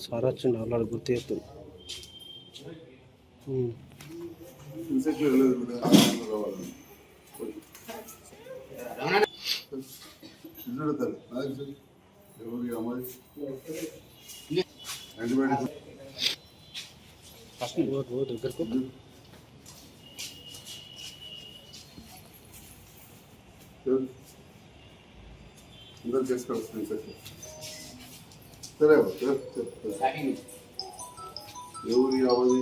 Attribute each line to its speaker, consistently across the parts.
Speaker 1: Sir వచ్చిండు అలా గుర్తు చేస్తుంది దగ్గరకు
Speaker 2: అందరు చేసుకోవచ్చు సరే. ఎవరి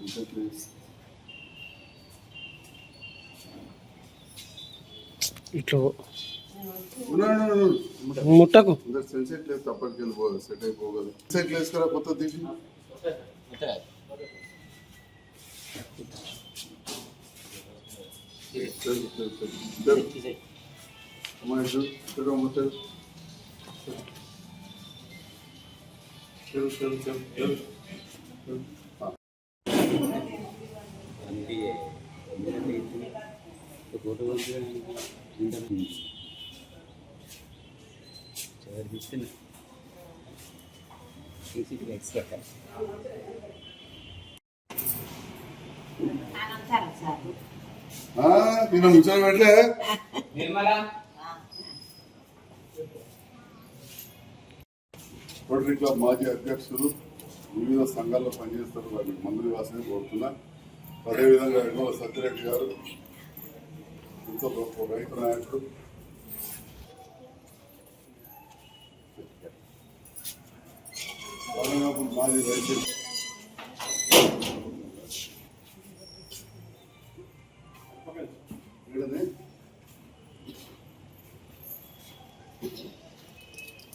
Speaker 2: ఇన్సెక్ట్లు
Speaker 1: ఇట్లా. ముట్టకు
Speaker 2: సెన్సెట్ లేదు తప్పటికి వెళ్ళిపోదు సెట్ అయిపోగలదు సెట్ వేసుకురా కొత్త తీసి సరే, సరే, సరే. అమ్మాయి చూడు, చూడు, అమ్మ, చూడు. చూడు, చూడు, చూడు, రోటరీ క్లబ్ మాజీ అధ్యక్షులు వివిధ సంఘాల్లో పనిచేస్తారు వారికి మందులు వాసనే కోరుతున్నా అదేవిధంగా ఎన్నో సత్యరెడ్డి గారు ఎంతో గొప్ప రైతు నాయకుడు మాజీ రైతు ఈడనే?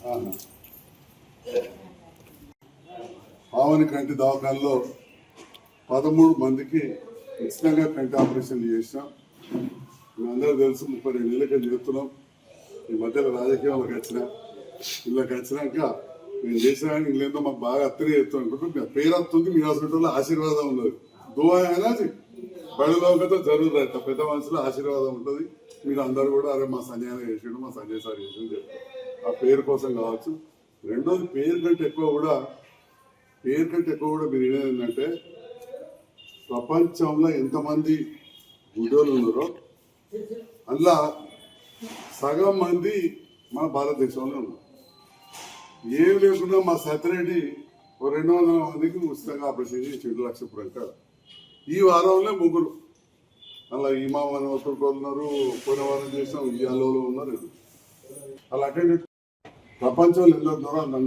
Speaker 2: ఆహా. పావని కంటి దవాఖానలో పదమూడు మందికి ఉచితంగా కంటి ఆపరేషన్ చేసినాం. అందరూ తెలుసు ముప్పై రెండు నెలలకి చేస్తున్నాం ఈ మధ్యలో రాజకీయాలకు వచ్చిన ఇళ్ళకి వచ్చినాక మేము చేసిన ఇళ్ళేందో మాకు బాగా అత్తనే చెప్తాం అనుకుంటే మీ పేరు వస్తుంది మీ హాస్పిటల్లో ఆశీర్వాదం ఉన్నది. దువా అయినా బడిలోకతో జరుగుతుంది పెద్ద మనుషులు ఆశీర్వాదం ఉంటుంది. మీరు అందరూ కూడా అరే మా సంజయ్ చేసిండు మా సంజయ్ సార్ చేసిండు చెప్తారు ఆ పేరు కోసం కావచ్చు. రెండోది పేరు కంటే ఎక్కువ కూడా పేరు కంటే ఎక్కువ కూడా మీరు ఏంటంటే ప్రపంచంలో ఎంతమంది గుడ్డోళ్ళు ఉన్నారో అందులో సగం మంది మన భారతదేశంలో ఉన్నారు. ఏం లేకుండా మా సత్యరెడ్డి ఓ రెండు వందల మందికి ఉచితంగా ఆపరేషన్ చేసి రెండు లక్షల ప్రకారం ఈ వారంలో ముగ్గురు. అలా ఈ మామని ఒకరికి ఉన్నారు పోయిన వారం చేసాం ఈ ఉన్నారు. అలా అటెండ్ ప్రపంచంలో ఎందరు ఉన్నారో అంత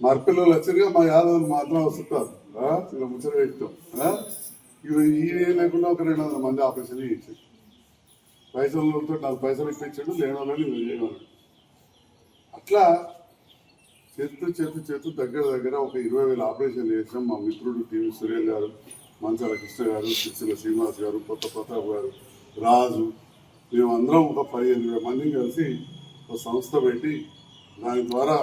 Speaker 2: మా పిల్లలు వచ్చారుగా మా యాదవులు మాత్రం వస్తుంటారు. ఇలా ముచ్చట పెట్టాం ఆ? ఇవి లేకుండా ఒక రెండు వందల మంది ఆపరేషన్ చేయించారు. పైసలు నాకు పైసలు ఇప్పించాడు లేని వాళ్ళని వీళ్ళు చేయమన్నాడు అట్లా చేతు చేతు చేతు దగ్గర దగ్గర ఒక ఇరవై వేల ఆపరేషన్ చేసాం మా మిత్రుడు టీవీ సురేష్ గారు మంచాల కృష్ణ గారు సిరిసిల్ల శ్రీనివాస్ గారు కొత్త ప్రతాప్ గారు రాజు మేమందరం ఒక పదిహేను ఇరవై మందిని కలిసి ఒక సంస్థ పెట్టి దాని ద్వారా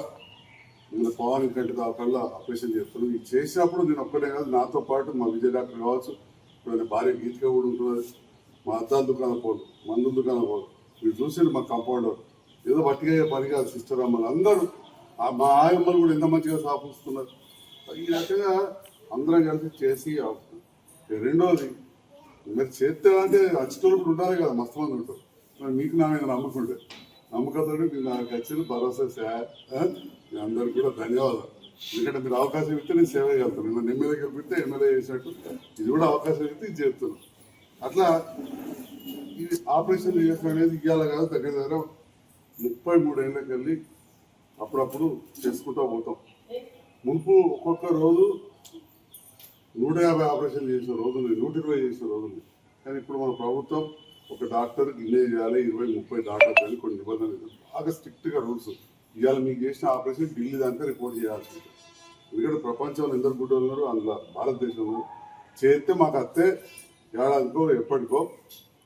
Speaker 2: నేను పవన్ కంటి దాకల్లా ఆపరేషన్ చేస్తున్నాను ఇది చేసినప్పుడు నేను ఒక్కడే కాదు నాతో పాటు మా విజయ డాక్టర్ కావచ్చు ఇప్పుడు భార్య గీతిక కూడా ఉంటున్నది మా అత్త దుకాణం పోదు మందుల దుకాణం పోదు. మీరు చూసారు మా కాంపౌండర్ ఏదో వట్టిగా పని కాదు సిస్టర్ అమ్మలు అందరూ. ఆ మా ఆయమ్మలు కూడా ఎంత మంచిగా సాపిస్తున్నారు. ఈ రకంగా అందరం కలిసి చేసి రెండోది మీరు చేస్తే అంటే అచ్చుకోలు కూడా ఉండాలి కదా మస్తు మంది ఉంటారు. మరి మీకు నా మీద నమ్ముకుంటే నమ్మకంతో మీరు నాకు వచ్చిన భరోసా సార్ మీ అందరికీ కూడా ధన్యవాదాలు. ఎందుకంటే మీరు అవకాశం ఇస్తే నేను సేవ చేయగలుగుతాను నేను ఎమ్మెల్యే పెడితే ఎమ్మెల్యే చేసినట్టు ఇది కూడా అవకాశం ఇస్తే ఇది చేస్తున్నాను అట్లా ఇది ఆపరేషన్ చేసిన అనేది ఇవ్వాలి కాదు దగ్గర దగ్గర ముప్పై మూడేళ్ళకి వెళ్ళి అప్పుడప్పుడు చేసుకుంటూ పోతాం. మునుపు ఒక్కొక్క రోజు నూట యాభై ఆపరేషన్ చేసిన రోజులు నూట ఇరవై చేసిన రోజులు కానీ ఇప్పుడు మన ప్రభుత్వం ఒక డాక్టర్ ఇన్నే చేయాలి ఇరవై ముప్పై డాక్టర్ అని కొన్ని నిబంధనలు. బాగా స్ట్రిక్ట్గా రూల్స్. ఇవాళ మీకు చేసిన ఆపరేషన్ ఢిల్లీ దాకా రిపోర్ట్ చేయాల్సి ఉంటుంది. ఎందుకంటే ప్రపంచంలో ఎందరు గుడ్డలు ఉన్నారు అందులో భారతదేశంలో చేస్తే మాకు అత్తే ఏడాదికో ఎప్పటికో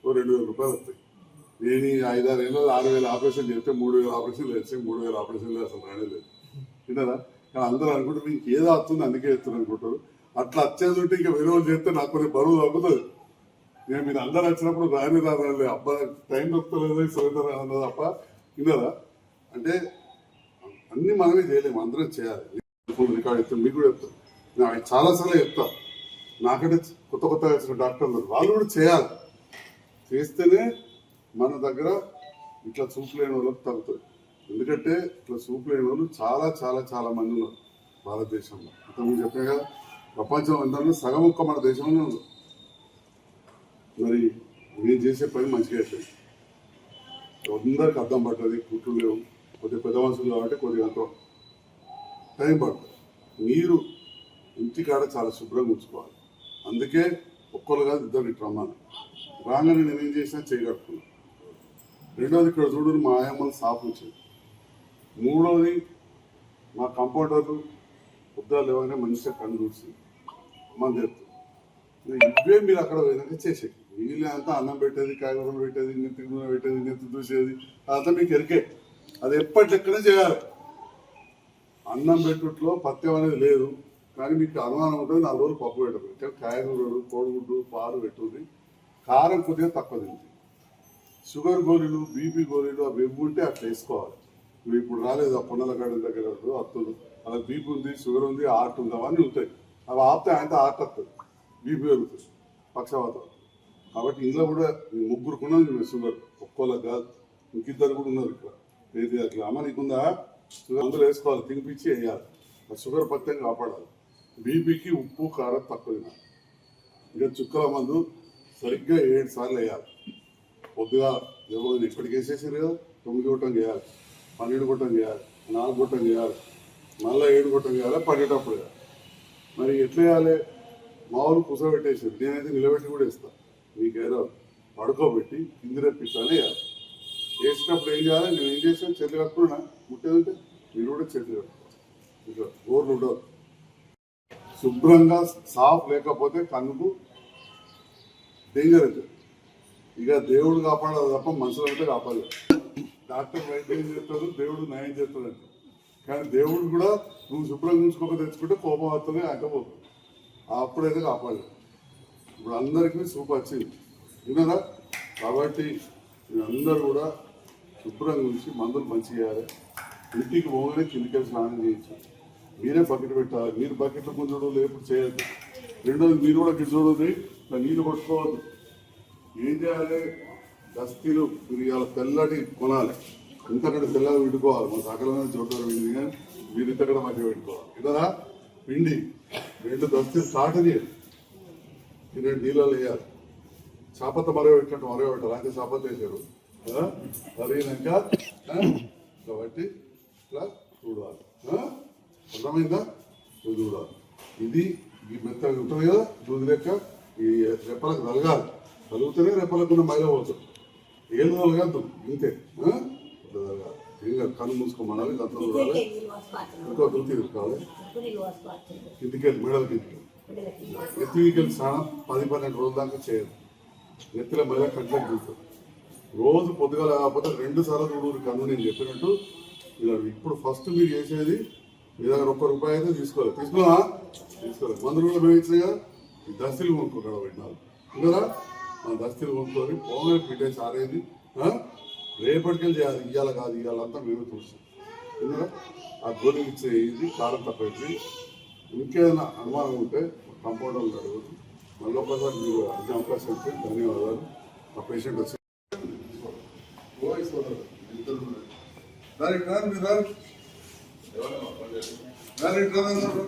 Speaker 2: ఓ రెండు వేల రూపాయలు వస్తాయి. నేను ఈ ఐదారు ఏళ్ళు ఆరు వేల ఆపరేషన్ చేస్తే మూడు వేల ఆపరేషన్లు వేస్తే మూడు వేల ఆపరేషన్లు అసలు రానేలేదు విన్నారా? కానీ అందరూ అనుకుంటారు మీకు ఏదో వస్తుంది అందుకే ఇస్తున్నారు అనుకుంటారు. అట్లా వచ్చేది ఉంటే ఇంకా వేరే వాళ్ళు చేస్తే నాకు కొన్ని బరువు తగ్గుతుంది. నేను మీరు అందరు వచ్చినప్పుడు రాని రావాలి అబ్బా టైం దొరుకుతలేదు సురేంద్ర అన్నది తప్ప విన్నారా? అంటే అన్ని మనమే చేయలేము అందరం చేయాలి. ఫోన్ రికార్డ్ చెప్తాను మీకు కూడా చెప్తాను నేను చాలాసార్లు చెప్తా. నాకంటే కొత్త కొత్త వచ్చిన డాక్టర్లు వాళ్ళు కూడా చేయాలి. చేస్తేనే మన దగ్గర ఇట్లా చూపులేని వాళ్ళకి తగ్గుతుంది ఎందుకంటే ఇట్లా చూపులేని వాళ్ళు చాలా చాలా చాలా మంది ఉన్నారు భారతదేశంలో. అంత చెప్పే కదా ప్రపంచం అంతా సగం ఒక్క మన దేశంలోనే ఉంది మరి నేను చేసే పని మంచిగా అయిపోయింది. అందరికి అర్థం పడ్డది కుట్లు లేవు. కొద్దిగా పెద్ద మనుషులు కాబట్టి కొద్దిగా అంత టైం పడుతుంది. మీరు ఇంటికాడ చాలా శుభ్రంగా ఉంచుకోవాలి. అందుకే ఒక్కరు కాదు ఇద్దరు ఇటు రమ్మని రాగానే నేను ఏం చేసినా చేయగలుగుతున్నాను రెండోది ఇక్కడ చూడు మా ఆయమ్మలు సాఫ్ ఉంచింది మూడోది మా కంపౌండర్లు ఉద్దాలు లేవనే మంచిగా కన్ను చూసి మన చెప్తుంది ఇవే మీరు అక్కడ పోయినాక చేసేది. వీళ్ళంతా అన్నం పెట్టేది కాయగూరలు పెట్టేది నెత్తి నూనె పెట్టేది నెత్తి చూసేది అదంతా మీకు ఎరికే. అది ఎప్పటికనే చేయాలి. అన్నం పెట్టుట్లో పత్యం అనేది లేదు కానీ మీకు అనుమానం ఉంటుంది నాలుగు రోజులు పప్పు పెట్టదు కాయగూరలు కోడిగుడ్డు పాలు పెట్టుంది. కారం కొద్దిగా తక్కువ తింది షుగర్ గోళీలు బీపీ గోళీలు అవి ఉంటే అట్లా వేసుకోవాలి. నువ్వు ఇప్పుడు రాలేదు ఆ పొన్నల దగ్గర వస్తుంది అలా బీపీ ఉంది షుగర్ ఉంది ఆర్ట్ ఉంది అవన్నీ ఉంటాయి. అవి ఆపితే ఆయన ఆర్ట్ వస్తుంది బీపీ పెరుగుతుంది పక్షవాతం. కాబట్టి ఇందులో కూడా ఈ ముగ్గురు షుగర్ ఒక్కోళ్ళకి కాదు. ఇంకిద్దరు కూడా ఉన్నారు ఇక్కడ. ఏది అట్లా అమ్మ నీకుందా షుగర్ అందులో వేసుకోవాలి తినిపించి వేయాలి. ఆ షుగర్ పత్యం కాపాడాలి. బీపీకి ఉప్పు కారం తక్కువ తినాలి. ఇంకా చుక్కల మందు సరిగ్గా ఏడు సార్లు వేయాలి. పొద్దుగా ఎవరు ఇప్పటికి వేసేసారు కదా తొమ్మిది గొట్టం చేయాలి పన్నెండు గొట్టం చేయాలి నాలుగు గొట్టం చేయాలి మళ్ళీ ఏడు గొట్టం చేయాలి పడేటప్పుడు చేయాలి మరి ఎట్లా వేయాలి? మామూలు కూసబెట్టేసారు నేనైతే నిలబెట్టి కూడా ఇస్తాను మీకేదో పడుకోబెట్టి కింది రెప్పిస్తానే వేయాలి. వేసినప్పుడు ఏం చేయాలి? నేను ఏం చేసాను చేతులు కట్టుకున్నా. ముట్టేదంటే మీరు కూడా చేతులు కట్టుకోవాలి ఇక ఉండవు. శుభ్రంగా సాఫ్ లేకపోతే కన్నుకు డేంజర్ అవుతుంది. ఇక దేవుడు కాపాడాలి తప్ప మనుషులు అయితే కాపాడలేదు డాక్టర్ వైద్యం చేస్తాడు? దేవుడు న్యాయం చేస్తాడు అంటే కానీ దేవుడు కూడా నువ్వు శుభ్రంగా ఉంచుకోక తెచ్చుకుంటే కోపం వస్తుంది అంకపోతుంది అప్పుడైతే కాపాడలేదు ఇప్పుడు అందరికీ సూపర్ వచ్చింది. విన్నారా కాబట్టి అందరూ కూడా శుభ్రంగా ఉంచి మందులు మంచి చేయాలి ఇంటికి పోగానే కిందికి స్నానం చేయించాలి మీరే బకెట్ పెట్టాలి. మీరు బకెట్లు ముందు లేపుడు చేయద్దు. రెండోది మీరు కూడా గిట్ల చూడదు నీళ్ళు కొట్టుకోవద్దు. ఏం చేయాలి? దస్తీలు మీరు ఇవాళ తెల్లటి కొనాలి. ఇంతకంటే తెల్లగా పెట్టుకోవాలి మన సకలమైన చోట్ల పిండి కానీ మీరు ఇంతకంటే మంచిగా పెట్టుకోవాలి ఇదరా పిండి. రెండు దస్తీలు స్టార్ట్ చేయండి. రెండు నీళ్ళలో వేయాలి. చేపత్త మరగబెట్టినట్టు మరగబెట్టాలి. అంటే చేపత్త వేసారు ఆ? కాబట్టి ఇట్లా చూడాలి? అర్థమైందా? చూడాలి. ఇది ఈ మెత్తగా ఉంటుంది కదా దూది లెక్క ఈ రెప్పలకు తలగాలి తలుగుతూనే రెప్పలకు ఉన్న మైల పోతుంది. ఏళ్ళు తలగద్దు ఇంతే. తలగాలి ఏం కాదు కన్ను మూసుకోమనాలి అంత చూడాలి. ఇంకో దుర్తి తీసుకోవాలి. కిందికెళ్ళి మెడలు కిందికి నెత్తికి స్నానం పది పన్నెండు రోజుల దాకా చేయదు నెత్తిలో మెడ కంట్లోకి చూస్తుంది రోజు పొద్దుగాల కాకపోతే రెండు సార్లు చూడూరు కన్ను నేను చెప్పినట్టు. ఇలా ఇప్పుడు ఫస్ట్ మీరు చేసేది మీ దగ్గర ఒక్క రూపాయి అయితే తీసుకోవాలి. తీసుకున్నా తీసుకోలేదు మందులు కూడా మేము కదా ఈ దస్తీలు కొనుక్కో పెట్టినారు కదా మన దస్తీలు కొనుక్కొని పోగా పెట్టేసి ఆరేది రేపటికెళ్ళి చేయాలి. ఇవ్వాలి కాదు ఇవ్వాలంతా మేము చూస్తాం. ఎందుకంటే ఆ గోధుమ ఇచ్చే ఇది కారం తక్కువ ఇంకేదైనా అనుమానం ఉంటే కంపౌండర్లు అడగదు మళ్ళీ ఒకసారి మీరు అడిగే అవకాశం ఇస్తే ధన్యవాదాలు. ఆ పేషెంట్ వచ్చి Very done, we done. Very done.